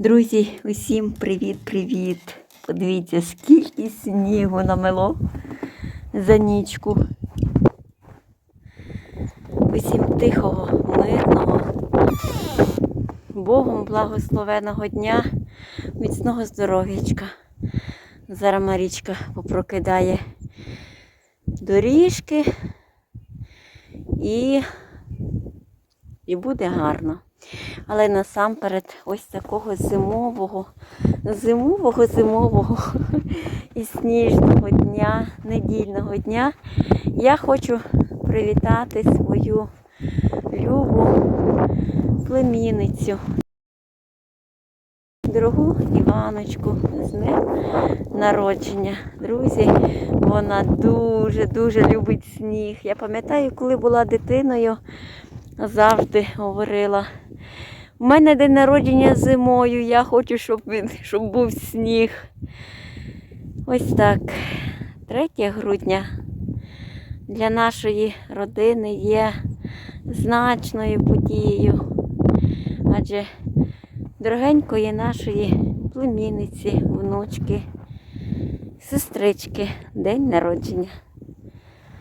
Друзі, усім привіт-привіт! Подивіться, скільки снігу намело за нічку. Усім тихого, мирного, Богом благословеного дня, міцного здоров'ячка. Зараз Марічка попрокидає доріжки і, і буде гарно. Але насамперед ось такого зимового, зимового, зимового і сніжного дня, недільного дня я хочу привітати свою любу племінницю, дорогу Іваночку з днем народження. Друзі, вона дуже-дуже любить сніг. Я пам'ятаю, коли була дитиною, завжди говорила. У мене день народження зимою, я хочу, щоб він щоб був сніг. Ось так. 3 грудня для нашої родини є значною подією. Адже дорогенької нашої племінниці, внучки, сестрички, день народження.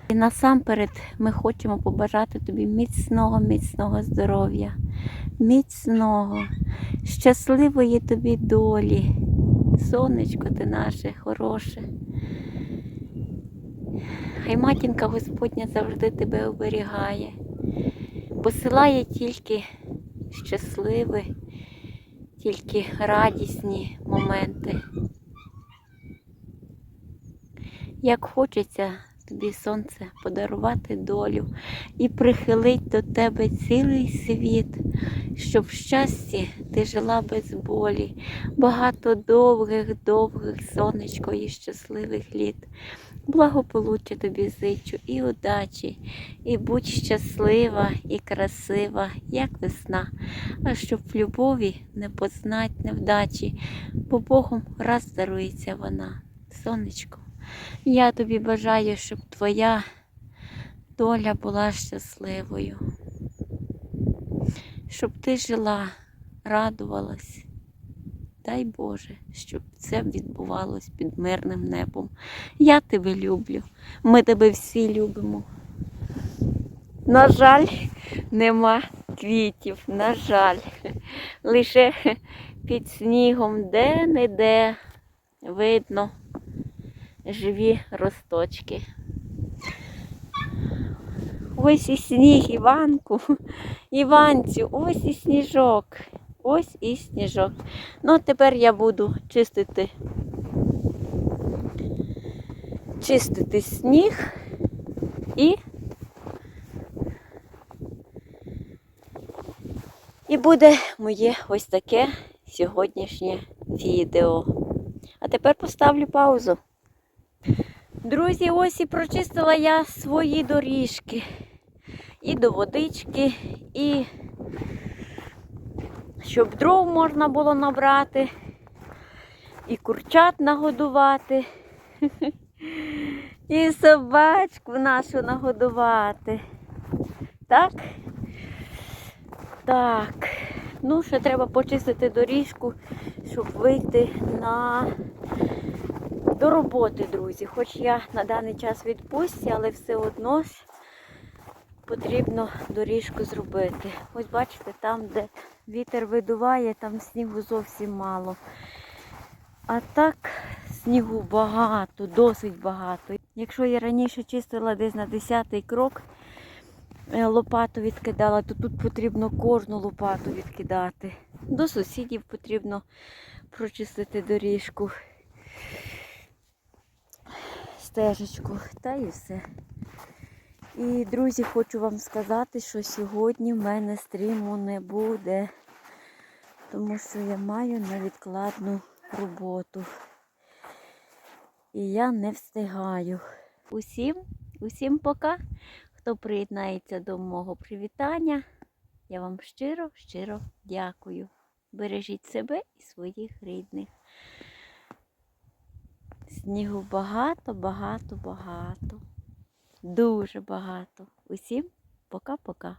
І насамперед ми хочемо побажати тобі міцного, міцного здоров'я, міцного, щасливої тобі долі. Сонечко ти наше хороше. Хай матінка Господня завжди тебе оберігає, посилає тільки щасливі, тільки радісні моменти. Як хочеться тобі сонце подарувати долю і прихилить до тебе цілий світ, щоб в щасті ти жила без болі, багато довгих, довгих сонечко і щасливих літ. Благополуччя тобі зичу і удачі, і будь щаслива і красива, як весна, а щоб в любові не познать невдачі, бо Богом раз дарується вона, сонечко. Я тобі бажаю, щоб твоя доля була щасливою, щоб ти жила, радувалась. Дай Боже, щоб це відбувалось під мирним небом. Я тебе люблю, ми тебе всі любимо. На жаль, нема квітів, на жаль, лише під снігом де-не-де видно живі росточки. Ось і сніг, Іванку, Іванцю, ось і сніжок, ось і сніжок. Ну, тепер я буду чистити, чистити сніг і, і буде моє ось таке сьогоднішнє відео. А тепер поставлю паузу. Друзі, ось і прочистила я свої доріжки. І до водички, і щоб дров можна було набрати, і курчат нагодувати, і собачку нашу нагодувати. Так? Так. Ну, ще треба почистити доріжку, щоб вийти на до роботи, друзі. Хоч я на даний час відпустці, але все одно ж потрібно доріжку зробити. Ось бачите, там, де вітер видуває, там снігу зовсім мало. А так снігу багато, досить багато. Якщо я раніше чистила десь на 10-й крок, е, лопату відкидала, то тут потрібно кожну лопату відкидати. До сусідів потрібно прочистити доріжку стежечку, та і все. І, друзі, хочу вам сказати, що сьогодні в мене стріму не буде, тому що я маю невідкладну роботу. І я не встигаю. Усім, усім пока, хто приєднається до мого привітання. Я вам щиро, щиро дякую. Бережіть себе і своїх рідних. Снігу багато, багато, багато. Дуже багато. Усім пока-пока.